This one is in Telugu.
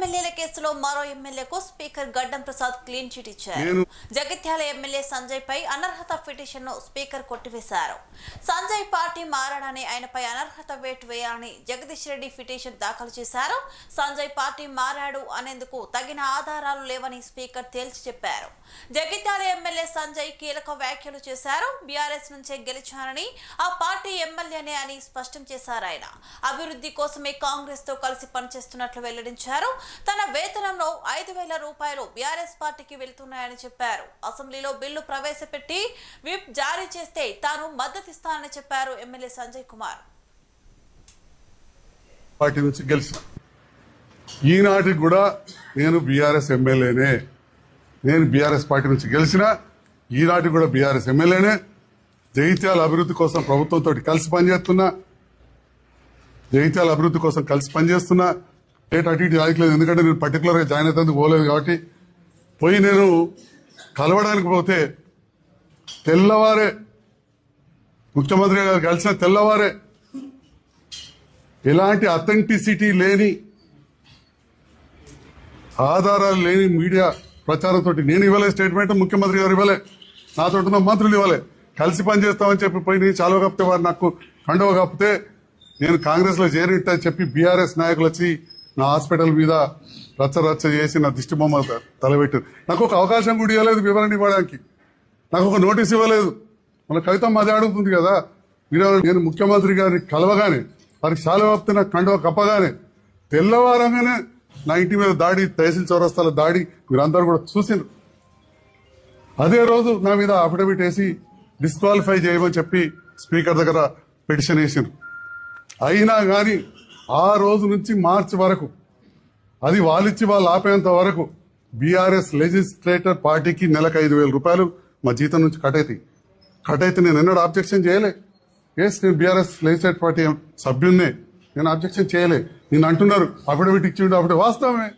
ఎమ్మెల్యేల కేసులో మరో ఎమ్మెల్యేకు స్పీకర్ గడ్డం ప్రసాద్ క్లీన్ చిట్ ఇచ్చారు. జగిత్యాల ఎమ్మెల్యే సంజయ్ పై అనర్హత పిటిషన్ను స్పీకర్ కొట్టివేశారు. సంజయ్ పార్టీ మారడని ఆయనపై అనర్హత వేటు వేయాలని జగదీష్ రెడ్డి పిటిషన్ దాఖలు చేశారు. సంజయ్ పార్టీ మారాడు అనేందుకు తగిన ఆధారాలు లేవని స్పీకర్ తేల్చి చెప్పారు. జగిత్యాల ఎమ్మెల్యే సంజయ్ కీలక వ్యాఖ్యలు చేశారు. బీఆర్ఎస్ నుంచే గెలిచానని ఆ పార్టీ ఎమ్మెల్యేనే అని స్పష్టం చేశారు ఆయన. అభివృద్ధి కోసమే కాంగ్రెస్తో కలిసి పనిచేస్తున్నట్లు వెల్లడించారు. తన వేతనంలో ఐదు వేల రూపాయలు బీఆర్ఎస్ పార్టీకి వెళ్తున్నాయని చెప్పారు. అసెంబ్లీలో బిల్లు ప్రవేశపెట్టి విప్ జారీ చేస్తే తాను మద్దతిస్తానని చెప్పారు ఎమ్మెల్యే సంజయ్ కుమార్. పార్టీ నుంచి గెలిచిన. ఈనాటికి కూడా నేను బీఆర్ఎస్ ఎమ్మెల్యేనే. నేను బీఆర్ఎస్ పార్టీ నుంచి గెలిచిన ఈనాటికి కూడా బీఆర్ఎస్ ఎమ్మెల్యేనే. జైత్యాల అభివృద్ధి కోసం ప్రభుత్వంతో కలిసి పనిచేస్తున్నా. జైత్యాల అభివృద్ధి కోసం కలిసి పనిచేస్తున్నా. డేట్ అటు ఇటు రాయట్లేదు ఎందుకంటే నేను పర్టికులర్గా జాయిన్ అవుతుంది పోలేదు కాబట్టి. పోయి నేను కలవడానికి పోతే తెల్లవారే ముఖ్యమంత్రి గారు కలిసిన తెల్లవారే ఎలాంటి అథెంటిసిటీ లేని ఆధారాలు లేని మీడియా ప్రచారంతో నేను ఇవ్వలే స్టేట్మెంట్ ముఖ్యమంత్రి గారు ఇవ్వలే. నాతో ఉన్న మంత్రులు ఇవ్వలే. కలిసి పనిచేస్తామని చెప్పి పోయి నేను చాలువ కప్పితే వారు నాకు కండవ కప్పితే నేను కాంగ్రెస్లో చేరిట్టని చెప్పి బీఆర్ఎస్ నాయకులు వచ్చి నా హాస్పిటల్ మీద రచ్చ రచ్చ చేసి నా దిష్టి బొమ్మ తలబెట్టారు నాకు ఒక అవకాశం కూడా ఇవ్వలేదు వివరణ ఇవ్వడానికి. నాకు ఒక నోటీస్ ఇవ్వలేదు. మన కవిత అదే అడుగుతుంది కదా. మీరు నేను ముఖ్యమంత్రి గారిని కలవగానే వారికి శాలవాప్తి నాకు కండువ కప్పగానే తెల్లవారంగానే నా ఇంటి మీద దాడి తహసీల్ చౌరస్తాల దాడి మీరందరూ కూడా చూసిండ్రు. అదే రోజు నా మీద అఫిడవిట్ వేసి డిస్క్వాలిఫై చేయమని చెప్పి స్పీకర్ దగ్గర పిటిషన్ వేసిండ్రు. అయినా కానీ ఆ రోజు నుంచి మార్చి వరకు అది వాళ్ళిచ్చి వాళ్ళు ఆపేంత వరకు బీఆర్ఎస్ లెజిస్లేటర్ పార్టీకి నెలకు ఐదు వేల రూపాయలు మా జీతం నుంచి కట్ అవుతాయి కట్ అయితే నేను ఎన్నడూ అబ్జెక్షన్ చేయలే. ఎస్ నేను బీఆర్ఎస్ లెజిస్లేటర్ పార్టీ సభ్యున్నే నేను అబ్జెక్షన్ చేయలే. నేను అంటున్నారు అఫిడవిట్ ఇచ్చిండు అప్పుడు వాస్తవమే.